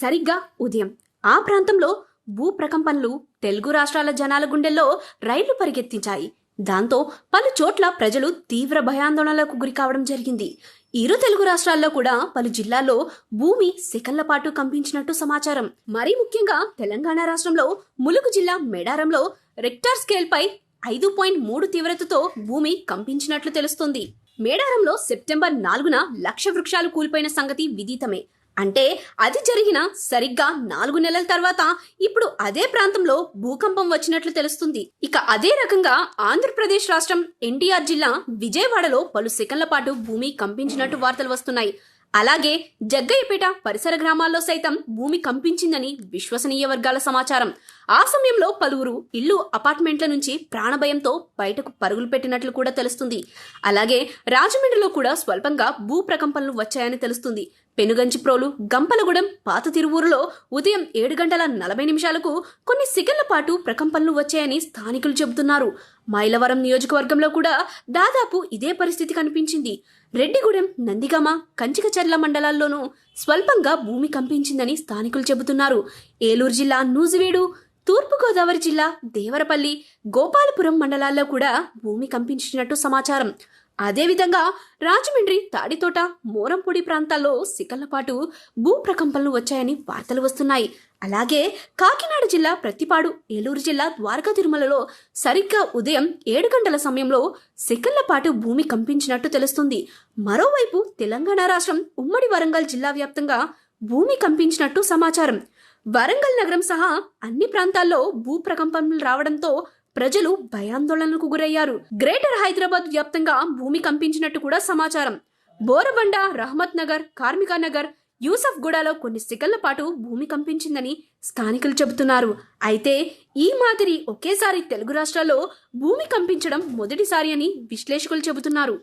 సరిగ్గా ఉదయం. ఆ ప్రాంతంలో భూ ప్రకంపనలు తెలుగు రాష్ట్రాల జనాల గుండెల్లో రైళ్ళు పరిగెత్తించాయి. దాంతో పలు చోట్ల ప్రజలు తీవ్ర భయాందోళనలకు గురి కావడం జరిగింది. ఇరు తెలుగు రాష్ట్రాల్లో కూడా పలు జిల్లాల్లో భూమి సెకన్ల పాటు కంపించినట్టు సమాచారం. మరీ ముఖ్యంగా తెలంగాణ రాష్ట్రంలో ములుగు జిల్లా మేడారంలో రెక్టార్ స్కేల్పై ఐదు పాయింట్ మూడు తీవ్రతతో భూమి కంపించినట్లు తెలుస్తోంది. మేడారంలో సెప్టెంబర్ నాలుగున లక్ష వృక్షాలు కూలిపోయిన సంగతి విదితమే. అంటే అది జరిగిన సరిగ్గా నాలుగు నెలల తర్వాత ఇప్పుడు అదే ప్రాంతంలో భూకంపం వచ్చినట్లు తెలుస్తుంది. ఇక అదే రకంగా ఆంధ్రప్రదేశ్ రాష్ట్రం ఎన్టీఆర్ జిల్లా విజయవాడలో పలు సెకండ్ల పాటు భూమి కంపించినట్టు వార్తలు వస్తున్నాయి. అలాగే జగ్గయ్యపేట పరిసర గ్రామాల్లో సైతం భూమి కంపించిందని విశ్వసనీయ వర్గాల సమాచారం. ఆ సమయంలో పలువురు ఇల్లు అపార్ట్మెంట్ల నుంచి ప్రాణభయంతో బయటకు పరుగులు పెట్టినట్లు కూడా తెలుస్తుంది. అలాగే రాజమండ్రిలో కూడా స్వల్పంగా భూ ప్రకంపనలు వచ్చాయని తెలుస్తుంది. పెనుగంచిప్రోలు గంపలగూడెం పాత తిరువూరులో ఉదయం ఏడు గంటల నలభై నిమిషాలకు కొన్ని సెకండ్ల పాటు ప్రకంపనలు వచ్చాయని స్థానికులు చెబుతున్నారు. మైలవరం నియోజకవర్గంలో కూడా దాదాపు ఇదే పరిస్థితి కనిపించింది. రెడ్డిగూడెం నందిగామ కంచికచర్ల మండలాల్లోనూ స్వల్పంగా భూమి కంపించిందని స్థానికులు చెబుతున్నారు. ఏలూరు జిల్లా నూజివీడు తూర్పుగోదావరి జిల్లా దేవరపల్లి గోపాలపురం మండలాల్లో కూడా భూమి కంపించినట్టు సమాచారం. అదేవిధంగా రాజమండ్రి తాడితోట మోరంపూడి ప్రాంతాల్లో సికల్లపాటు భూ ప్రకంపనలు వచ్చాయని వార్తలు వస్తున్నాయి. అలాగే కాకినాడ జిల్లా ప్రతిపాడు ఏలూరు జిల్లా ద్వారకా తిరుమలలో సరిగ్గా ఉదయం ఏడు గంటల సమయంలో సెకండ్ల భూమి కంపించినట్టు తెలుస్తుంది. మరోవైపు తెలంగాణ రాష్ట్రం ఉమ్మడి వరంగల్ జిల్లా వ్యాప్తంగా భూమి కంపించినట్టు సమాచారం. వరంగల్ నగరం సహా అన్ని ప్రాంతాల్లో భూ ప్రకంపనలు రావడంతో ప్రజలు భయాందోళనకు గురయ్యారు. గ్రేటర్ హైదరాబాద్ వ్యాప్తంగా భూమి కంపించినట్టు కూడా సమాచారం. బోరబండ రహమత్ నగర్ కార్మిక నగర్ యూసఫ్ గూడలో కొన్ని సెకన్ల పాటు భూమి కంపించిందని స్థానికులు చెబుతున్నారు. అయితే ఈ మాదిరి ఒకేసారి తెలుగు రాష్ట్రాల్లో భూమి కంపించడం మొదటిసారి అని విశ్లేషకులు చెబుతున్నారు.